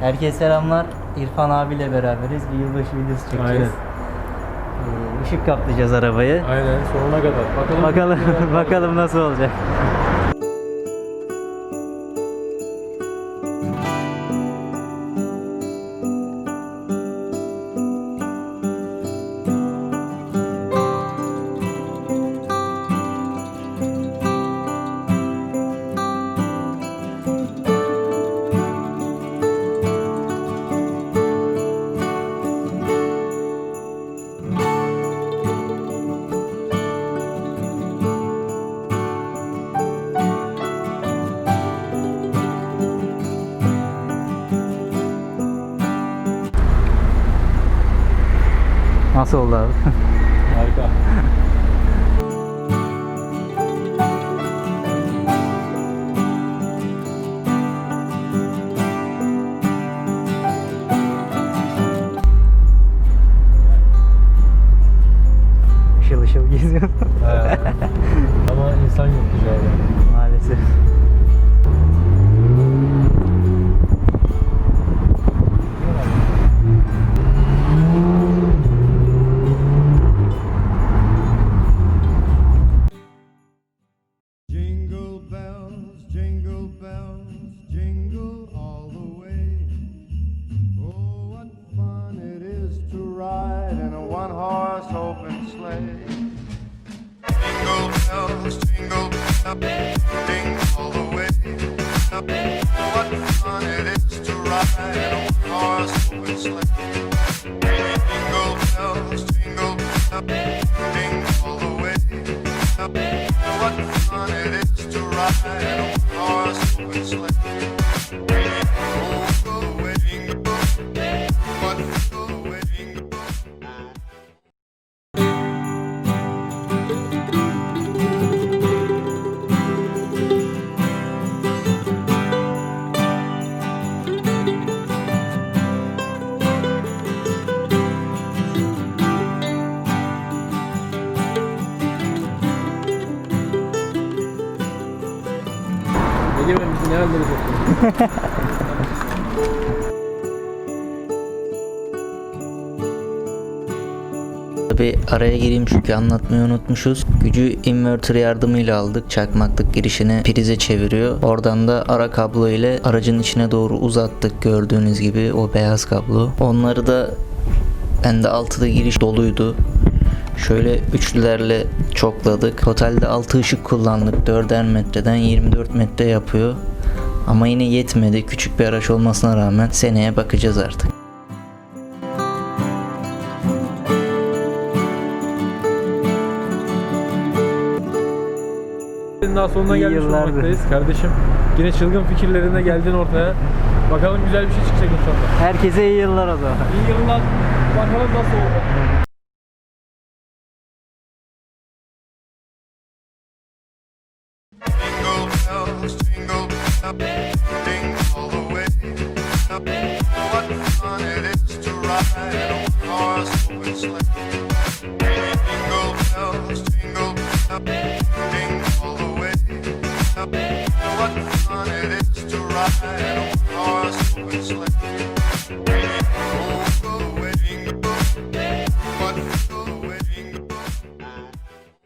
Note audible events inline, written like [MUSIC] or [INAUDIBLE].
Herkese selamlar. İrfan abiyle beraberiz. Bir yılbaşı videosu çekeceğiz. Aynen. Ee, ışık kaplayacağız arabayı. Aynen sonuna kadar. Bakalım. Bakalım [LAUGHS] bakalım nasıl olacak. Nasıl oldu abi? [LAUGHS] Harika. Işıl ışıl geziyor. [LAUGHS] Ama insan yok dışarıda. Maalesef. What fun it is to ride a horse open sleigh. Egemen bizi ne hallere soktun? Bir araya gireyim çünkü anlatmayı unutmuşuz. Gücü inverter yardımıyla aldık. Çakmaklık girişini prize çeviriyor. Oradan da ara kablo ile aracın içine doğru uzattık gördüğünüz gibi o beyaz kablo. Onları da bende altıda giriş doluydu. Şöyle üçlülerle çokladık. Totalde 6 ışık kullandık. 4'er metreden 24 metre yapıyor. Ama yine yetmedi. Küçük bir araç olmasına rağmen seneye bakacağız artık. Daha sonuna İyi gelmiş yıllardır. olmaktayız kardeşim. Yine çılgın fikirlerine geldin ortaya. Bakalım güzel bir şey çıkacak inşallah. Herkese iyi yıllar o zaman. İyi yıllar. Bakalım nasıl oldu. Jingle bells, jingle bells.